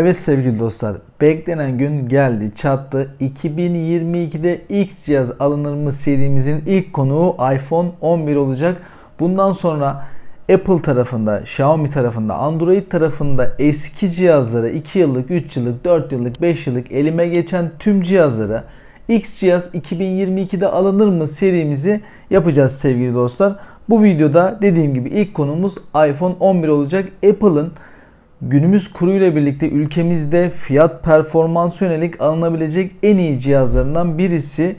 Evet sevgili dostlar, beklenen gün geldi, çattı. 2022'de X cihaz alınır mı serimizin ilk konuğu iPhone 11 olacak. Bundan sonra Apple tarafında, Xiaomi tarafında, Android tarafında eski cihazlara 2 yıllık, 3 yıllık, 4 yıllık, 5 yıllık elime geçen tüm cihazlara X cihaz 2022'de alınır mı serimizi yapacağız sevgili dostlar. Bu videoda dediğim gibi ilk konumuz iPhone 11 olacak. Apple'ın günümüz kuruyla birlikte ülkemizde fiyat performans yönelik alınabilecek en iyi cihazlarından birisi.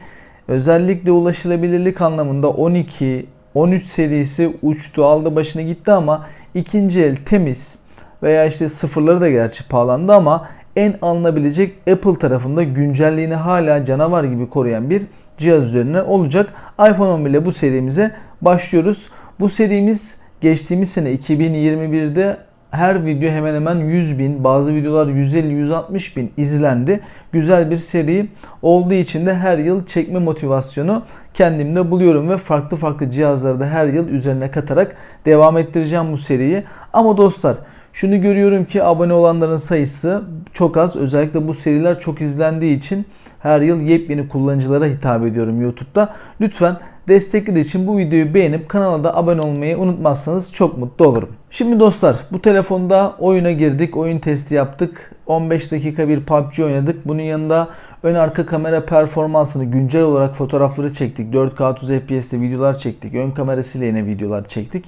Özellikle ulaşılabilirlik anlamında 12, 13 serisi uçtu aldı başına gitti ama ikinci el temiz veya işte sıfırları da gerçi pahalandı ama en alınabilecek Apple tarafında güncelliğini hala canavar gibi koruyan bir cihaz üzerine olacak. iPhone 11 ile bu serimize başlıyoruz. Bu serimiz geçtiğimiz sene 2021'de her video hemen hemen 100 bin, bazı videolar 150-160 bin izlendi. Güzel bir seri olduğu için de her yıl çekme motivasyonu kendimde buluyorum ve farklı farklı cihazları da her yıl üzerine katarak devam ettireceğim bu seriyi. Ama dostlar şunu görüyorum ki abone olanların sayısı çok az. Özellikle bu seriler çok izlendiği için her yıl yepyeni kullanıcılara hitap ediyorum YouTube'da. Lütfen destekleri için bu videoyu beğenip kanala da abone olmayı unutmazsanız çok mutlu olurum. Şimdi dostlar bu telefonda oyuna girdik. Oyun testi yaptık. 15 dakika bir PUBG oynadık. Bunun yanında ön arka kamera performansını güncel olarak fotoğrafları çektik. 4K 30 FPS'te videolar çektik. Ön kamerasıyla yine videolar çektik.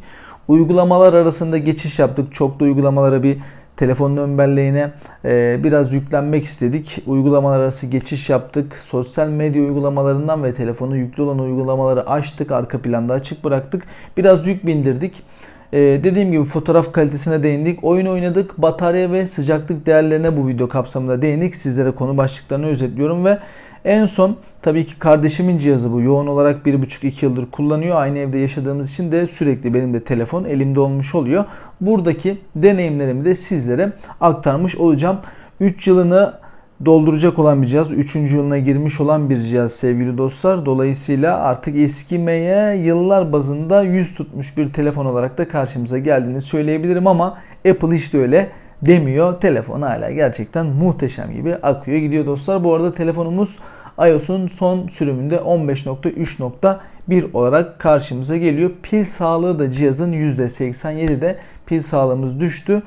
Uygulamalar arasında geçiş yaptık. Çoklu uygulamalara bir telefonun ön belleğine e, biraz yüklenmek istedik. Uygulamalar arası geçiş yaptık. Sosyal medya uygulamalarından ve telefonu yüklü olan uygulamaları açtık. Arka planda açık bıraktık. Biraz yük bindirdik. Ee, dediğim gibi fotoğraf kalitesine değindik. Oyun oynadık. Batarya ve sıcaklık değerlerine bu video kapsamında değindik. Sizlere konu başlıklarını özetliyorum ve en son tabii ki kardeşimin cihazı bu. Yoğun olarak 1,5-2 yıldır kullanıyor. Aynı evde yaşadığımız için de sürekli benim de telefon elimde olmuş oluyor. Buradaki deneyimlerimi de sizlere aktarmış olacağım. 3 yılını dolduracak olan bir cihaz. 3. yılına girmiş olan bir cihaz sevgili dostlar. Dolayısıyla artık eskimeye yıllar bazında yüz tutmuş bir telefon olarak da karşımıza geldiğini söyleyebilirim ama Apple hiç de öyle demiyor. Telefon hala gerçekten muhteşem gibi akıyor gidiyor dostlar. Bu arada telefonumuz iOS'un son sürümünde 15.3.1 olarak karşımıza geliyor. Pil sağlığı da cihazın %87'de pil sağlığımız düştü.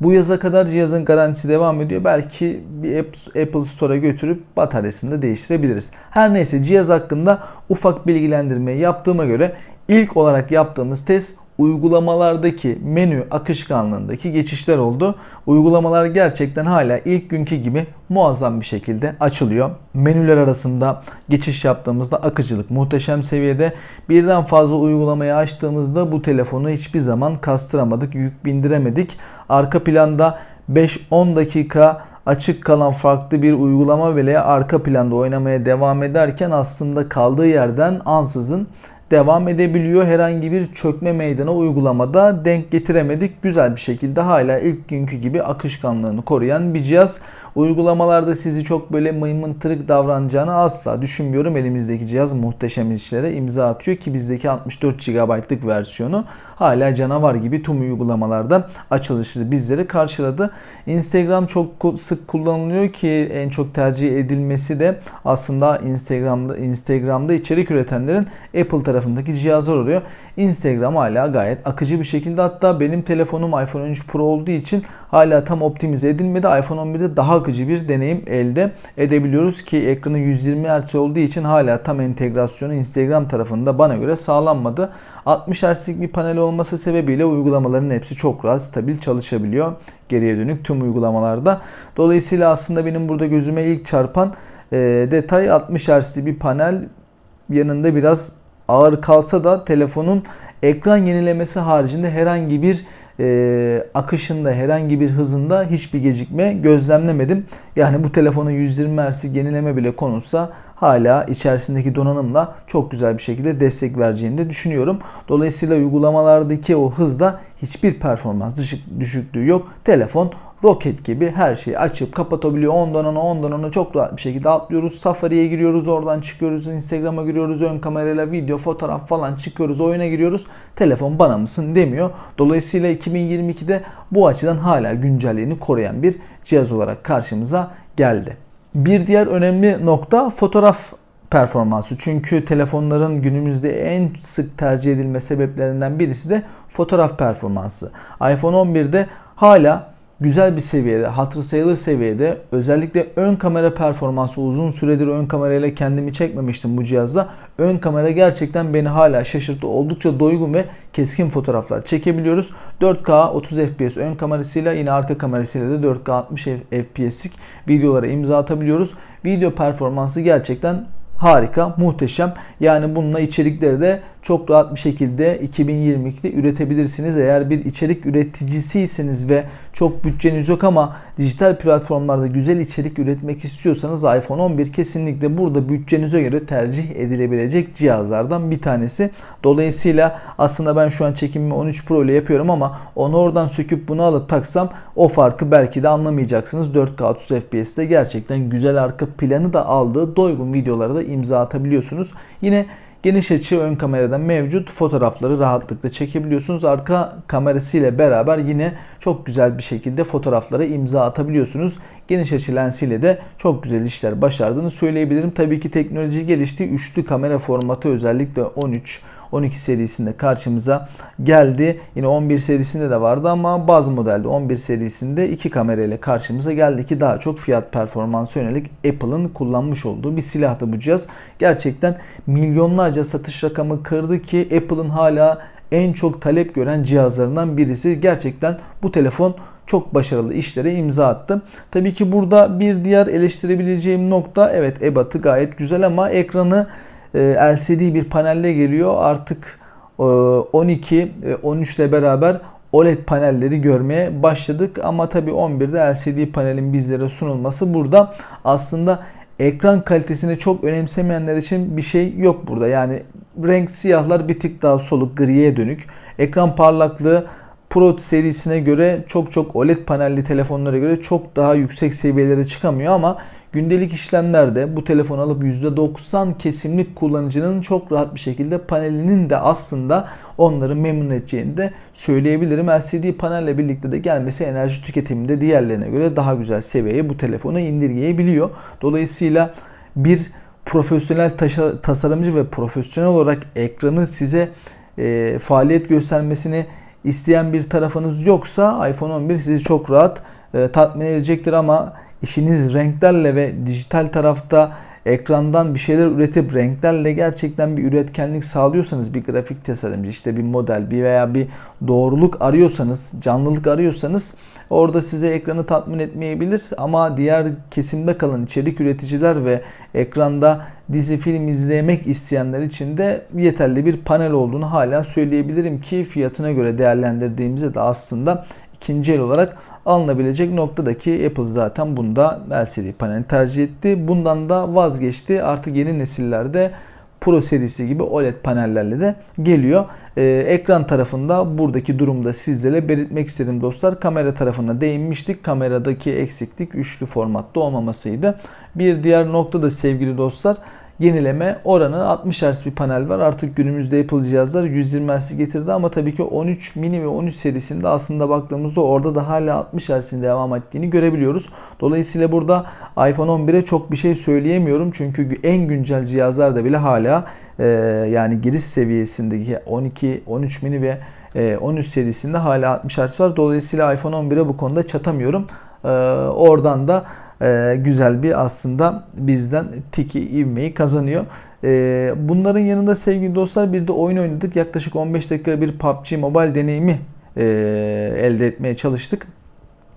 Bu yaza kadar cihazın garantisi devam ediyor. Belki bir Apple Store'a götürüp bataryasını da değiştirebiliriz. Her neyse cihaz hakkında ufak bilgilendirme yaptığıma göre ilk olarak yaptığımız test uygulamalardaki menü akışkanlığındaki geçişler oldu. Uygulamalar gerçekten hala ilk günkü gibi muazzam bir şekilde açılıyor. Menüler arasında geçiş yaptığımızda akıcılık muhteşem seviyede. Birden fazla uygulamayı açtığımızda bu telefonu hiçbir zaman kastıramadık, yük bindiremedik. Arka planda 5-10 dakika açık kalan farklı bir uygulama bile arka planda oynamaya devam ederken aslında kaldığı yerden ansızın devam edebiliyor. Herhangi bir çökme meydana uygulamada denk getiremedik. Güzel bir şekilde hala ilk günkü gibi akışkanlığını koruyan bir cihaz. Uygulamalarda sizi çok böyle maymun tırık davranacağını asla düşünmüyorum. Elimizdeki cihaz muhteşem işlere imza atıyor ki bizdeki 64 GB'lık versiyonu hala canavar gibi tüm uygulamalarda açılışı bizleri karşıladı. Instagram çok sık kullanılıyor ki en çok tercih edilmesi de aslında Instagram'da Instagram'da içerik üretenlerin Apple tarafındaki cihazlar oluyor. Instagram hala gayet akıcı bir şekilde hatta benim telefonum iPhone 13 Pro olduğu için hala tam optimize edilmedi. iPhone 11'de daha akıcı bir deneyim elde edebiliyoruz ki ekranı 120 Hz olduğu için hala tam entegrasyonu Instagram tarafında bana göre sağlanmadı. 60 Hz'lik bir panel olması sebebiyle uygulamaların hepsi çok rahat stabil çalışabiliyor geriye dönük tüm uygulamalarda. Dolayısıyla aslında benim burada gözüme ilk çarpan e, detay 60 Hz'li bir panel yanında biraz ağır kalsa da telefonun ekran yenilemesi haricinde herhangi bir e, akışında herhangi bir hızında hiçbir gecikme gözlemlemedim. Yani bu telefona 120 Hz yenileme bile konulsa hala içerisindeki donanımla çok güzel bir şekilde destek vereceğini de düşünüyorum. Dolayısıyla uygulamalardaki o hızda hiçbir performans düşük, düşüklüğü yok. Telefon roket gibi her şeyi açıp kapatabiliyor. Ondan ona ondan ona çok rahat bir şekilde atlıyoruz. Safari'ye giriyoruz oradan çıkıyoruz. Instagram'a giriyoruz. Ön kamerayla video fotoğraf falan çıkıyoruz. Oyuna giriyoruz. Telefon bana mısın demiyor. Dolayısıyla 2022'de bu açıdan hala güncelliğini koruyan bir cihaz olarak karşımıza geldi. Bir diğer önemli nokta fotoğraf performansı. Çünkü telefonların günümüzde en sık tercih edilme sebeplerinden birisi de fotoğraf performansı. iPhone 11'de hala güzel bir seviyede, hatırı sayılır seviyede özellikle ön kamera performansı uzun süredir ön kamerayla kendimi çekmemiştim bu cihazda. Ön kamera gerçekten beni hala şaşırttı. Oldukça doygun ve keskin fotoğraflar çekebiliyoruz. 4K 30 FPS ön kamerasıyla yine arka kamerasıyla da 4K 60 FPS'lik videolara imza atabiliyoruz. Video performansı gerçekten harika, muhteşem. Yani bununla içerikleri de çok rahat bir şekilde 2022'de üretebilirsiniz. Eğer bir içerik üreticisiyseniz ve çok bütçeniz yok ama dijital platformlarda güzel içerik üretmek istiyorsanız iPhone 11 kesinlikle burada bütçenize göre tercih edilebilecek cihazlardan bir tanesi. Dolayısıyla aslında ben şu an çekimimi 13 Pro ile yapıyorum ama onu oradan söküp bunu alıp taksam o farkı belki de anlamayacaksınız. 4K 30 FPS'te gerçekten güzel arka planı da aldığı doygun videolara da imza atabiliyorsunuz. Yine Geniş açı ön kameradan mevcut fotoğrafları rahatlıkla çekebiliyorsunuz. Arka kamerası ile beraber yine çok güzel bir şekilde fotoğraflara imza atabiliyorsunuz. Geniş açı lensiyle de çok güzel işler başardığını söyleyebilirim. Tabii ki teknoloji gelişti. Üçlü kamera formatı özellikle 13 12 serisinde karşımıza geldi. Yine 11 serisinde de vardı ama bazı modelde 11 serisinde iki kamera ile karşımıza geldi ki daha çok fiyat performansı yönelik Apple'ın kullanmış olduğu bir silahtı bu cihaz. Gerçekten milyonlarca satış rakamı kırdı ki Apple'ın hala en çok talep gören cihazlarından birisi. Gerçekten bu telefon çok başarılı işlere imza attı. Tabii ki burada bir diğer eleştirebileceğim nokta evet ebatı gayet güzel ama ekranı LCD bir panelle geliyor. Artık 12 ve 13 ile beraber OLED panelleri görmeye başladık ama tabii 11'de LCD panelin bizlere sunulması burada aslında ekran kalitesini çok önemsemeyenler için bir şey yok burada. Yani renk siyahlar bir tık daha soluk griye dönük. Ekran parlaklığı Pro serisine göre çok çok OLED panelli telefonlara göre çok daha yüksek seviyelere çıkamıyor ama gündelik işlemlerde bu telefon alıp %90 kesimlik kullanıcının çok rahat bir şekilde panelinin de aslında onları memnun edeceğini de söyleyebilirim. LCD panelle birlikte de gelmesi enerji tüketiminde diğerlerine göre daha güzel seviyeye bu telefonu indirgeyebiliyor. Dolayısıyla bir profesyonel tasarımcı ve profesyonel olarak ekranı size e, faaliyet göstermesini isteyen bir tarafınız yoksa iPhone 11 sizi çok rahat e, tatmin edecektir ama işiniz renklerle ve dijital tarafta ekrandan bir şeyler üretip renklerle gerçekten bir üretkenlik sağlıyorsanız bir grafik tasarımcı işte bir model bir veya bir doğruluk arıyorsanız canlılık arıyorsanız orada size ekranı tatmin etmeyebilir. Ama diğer kesimde kalan içerik üreticiler ve ekranda dizi film izlemek isteyenler için de yeterli bir panel olduğunu hala söyleyebilirim ki fiyatına göre değerlendirdiğimizde de aslında ikinci el olarak alınabilecek noktadaki Apple zaten bunda LCD panel tercih etti. Bundan da vazgeçti. Artık yeni nesillerde Pro serisi gibi OLED panellerle de geliyor. Ee, ekran tarafında buradaki durumda sizlere belirtmek istedim dostlar. Kamera tarafına değinmiştik. Kameradaki eksiklik üçlü formatta olmamasıydı. Bir diğer nokta da sevgili dostlar yenileme oranı 60 Hz bir panel var. Artık günümüzde Apple cihazlar 120 Hz'i getirdi ama tabii ki 13 mini ve 13 serisinde aslında baktığımızda orada da hala 60 Hz'in devam ettiğini görebiliyoruz. Dolayısıyla burada iPhone 11'e çok bir şey söyleyemiyorum. Çünkü en güncel cihazlarda bile hala e, yani giriş seviyesindeki 12, 13 mini ve 13 e, serisinde hala 60 Hz var. Dolayısıyla iPhone 11'e bu konuda çatamıyorum. E, oradan da e, güzel bir aslında bizden tiki ivmeyi kazanıyor. E, bunların yanında sevgili dostlar bir de oyun oynadık. Yaklaşık 15 dakika bir PUBG Mobile deneyimi e, elde etmeye çalıştık.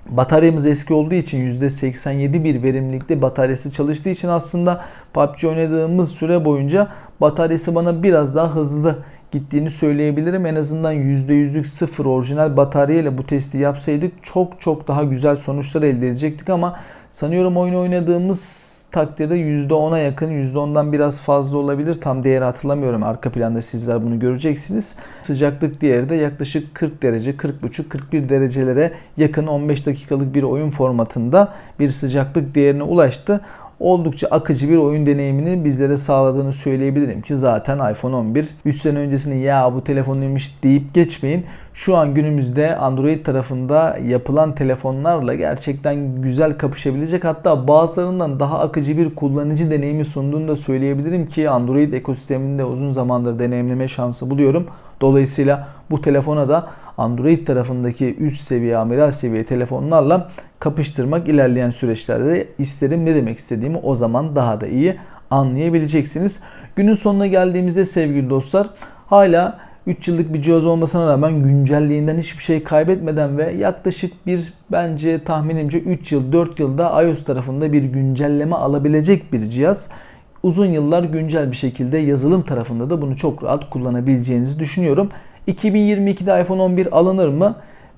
Bataryamız eski olduğu için %87 bir verimlilikte bataryası çalıştığı için aslında PUBG oynadığımız süre boyunca bataryası bana biraz daha hızlı gittiğini söyleyebilirim. En azından %100'lük sıfır orijinal batarya ile bu testi yapsaydık çok çok daha güzel sonuçlar elde edecektik ama Sanıyorum oyun oynadığımız takdirde %10'a yakın, %10'dan biraz fazla olabilir. Tam değeri hatırlamıyorum. Arka planda sizler bunu göreceksiniz. Sıcaklık değeri de yaklaşık 40 derece, 40,5-41 derecelere yakın 15 dakikalık bir oyun formatında bir sıcaklık değerine ulaştı oldukça akıcı bir oyun deneyimini bizlere sağladığını söyleyebilirim ki zaten iPhone 11 3 sene öncesinde ya bu telefon neymiş deyip geçmeyin. Şu an günümüzde Android tarafında yapılan telefonlarla gerçekten güzel kapışabilecek hatta bazılarından daha akıcı bir kullanıcı deneyimi sunduğunu da söyleyebilirim ki Android ekosisteminde uzun zamandır deneyimleme şansı buluyorum. Dolayısıyla bu telefona da Android tarafındaki üst seviye, amiral seviye telefonlarla kapıştırmak ilerleyen süreçlerde isterim. Ne demek istediğimi o zaman daha da iyi anlayabileceksiniz. Günün sonuna geldiğimizde sevgili dostlar hala 3 yıllık bir cihaz olmasına rağmen güncelliğinden hiçbir şey kaybetmeden ve yaklaşık bir bence tahminimce 3 yıl 4 yılda iOS tarafında bir güncelleme alabilecek bir cihaz uzun yıllar güncel bir şekilde yazılım tarafında da bunu çok rahat kullanabileceğinizi düşünüyorum. 2022'de iPhone 11 alınır mı?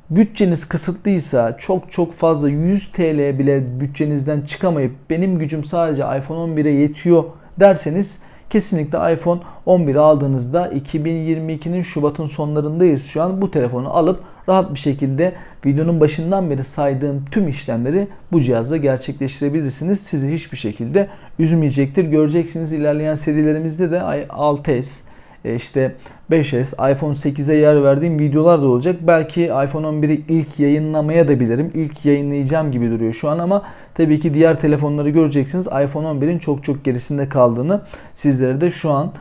Bütçeniz kısıtlıysa çok çok fazla 100 TL bile bütçenizden çıkamayıp benim gücüm sadece iPhone 11'e yetiyor derseniz kesinlikle iPhone 11 aldığınızda 2022'nin Şubat'ın sonlarındayız şu an bu telefonu alıp rahat bir şekilde videonun başından beri saydığım tüm işlemleri bu cihazda gerçekleştirebilirsiniz. Sizi hiçbir şekilde üzmeyecektir. Göreceksiniz ilerleyen serilerimizde de 6s, e, işte 5S, iPhone 8'e yer verdiğim videolar da olacak. Belki iPhone 11'i ilk yayınlamaya da bilirim. İlk yayınlayacağım gibi duruyor şu an ama tabii ki diğer telefonları göreceksiniz. iPhone 11'in çok çok gerisinde kaldığını sizlere de şu an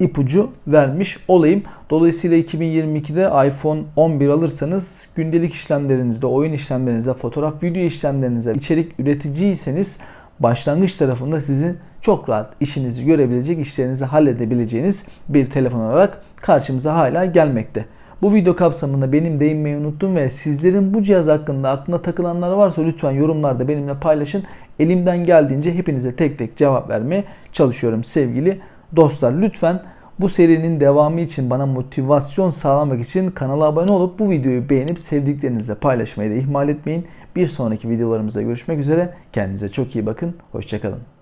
ipucu vermiş olayım. Dolayısıyla 2022'de iPhone 11 alırsanız gündelik işlemlerinizde, oyun işlemlerinizde, fotoğraf, video işlemlerinizde içerik üreticiyseniz başlangıç tarafında sizin çok rahat işinizi görebilecek, işlerinizi halledebileceğiniz bir telefon olarak karşımıza hala gelmekte. Bu video kapsamında benim değinmeyi unuttum ve sizlerin bu cihaz hakkında aklına takılanlar varsa lütfen yorumlarda benimle paylaşın. Elimden geldiğince hepinize tek tek cevap vermeye çalışıyorum sevgili dostlar. Lütfen bu serinin devamı için bana motivasyon sağlamak için kanala abone olup bu videoyu beğenip sevdiklerinizle paylaşmayı da ihmal etmeyin. Bir sonraki videolarımızda görüşmek üzere. Kendinize çok iyi bakın. Hoşçakalın.